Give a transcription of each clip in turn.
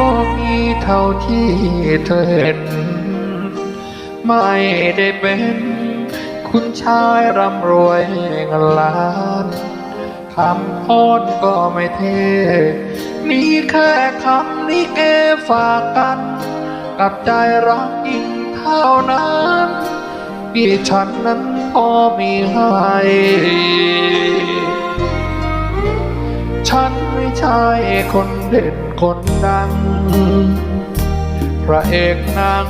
ก็มีเท่าที่เธอเห็น ไม่ได้เป็น คุณชายร่ำรวยเงินล้านคำพูดก็ไม่เท่มีแค่คำนี้เกฝากกัน กับใจรักยิ่งเท่านั้นที่ฉันนั้นพอมีให้ฉันไม่ใช่คนเด่น คนดัง พระเอกหนัง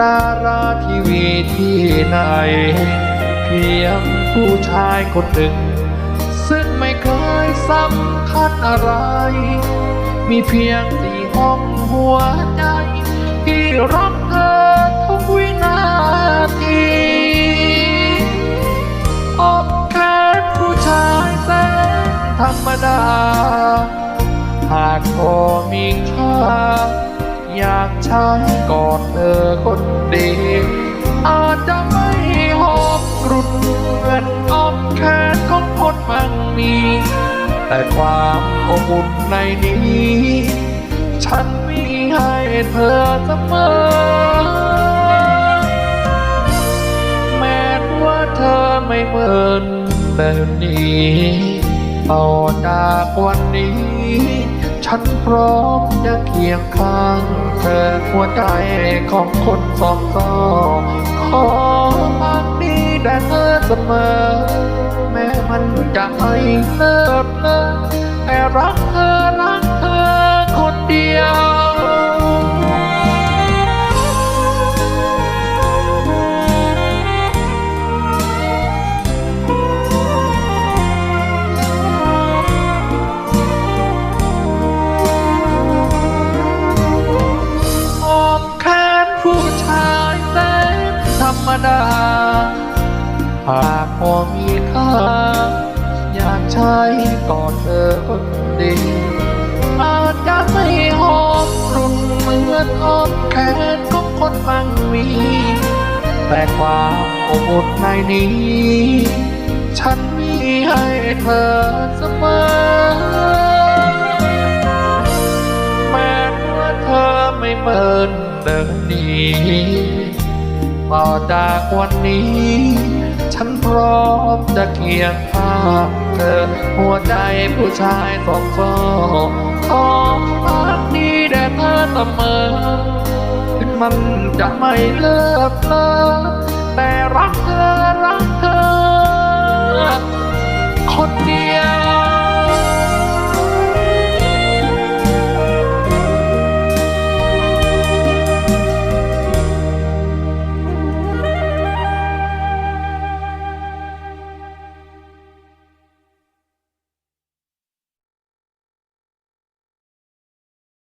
ดาราทีวีที่ไหน เพียงผู้ชายคนหนึ่ง ซึ่งไม่เคยสำคัญอะไร มีเพียงสี่ห้องหัวใจ ที่รักเธอทุกวินาทีอบแค่ผู้ชายแสนธรรมดา หากพอมีค่าอยากใช้กอดเธอคนเดียวอาจจะไม่หอมกรุ่นเหมือนอ้อมแขนของคนมั่งมี แต่ความอบอุ่นในนี้ ฉันมีให้เธอเสมอแม้ว่าเธอไม่เหมือนเดิมนี้ ต่อจากวันนี้ ฉันพร้อมจะเคียงข้างเธอหัวใจของคนสองสองขอพักดีแด่เธอเสมอ แม้มันจะไม่เลิกเลอแต่รักเธอรักเธอคนเดียว ดาหากพอมีค่า อยากใช้กอดเธอคนเดียวอาจจะไม่หอมรุ่นเหมือนอ้อมแขนของคนบางมี แต่ความอบอุ่นในนี้ ฉันมีให้เธอเสมอแม้ว่าเธอไม่เหมือนเดิมนี้ ต่อจากวันนี้ ฉันพร้อมจะเคียงข้างเธอ หัวใจผู้ชายสองสอขอพักดีแด่เธอเสมอถึงมันจะไม่เลิศเลอแต่รักเธอรักเธอ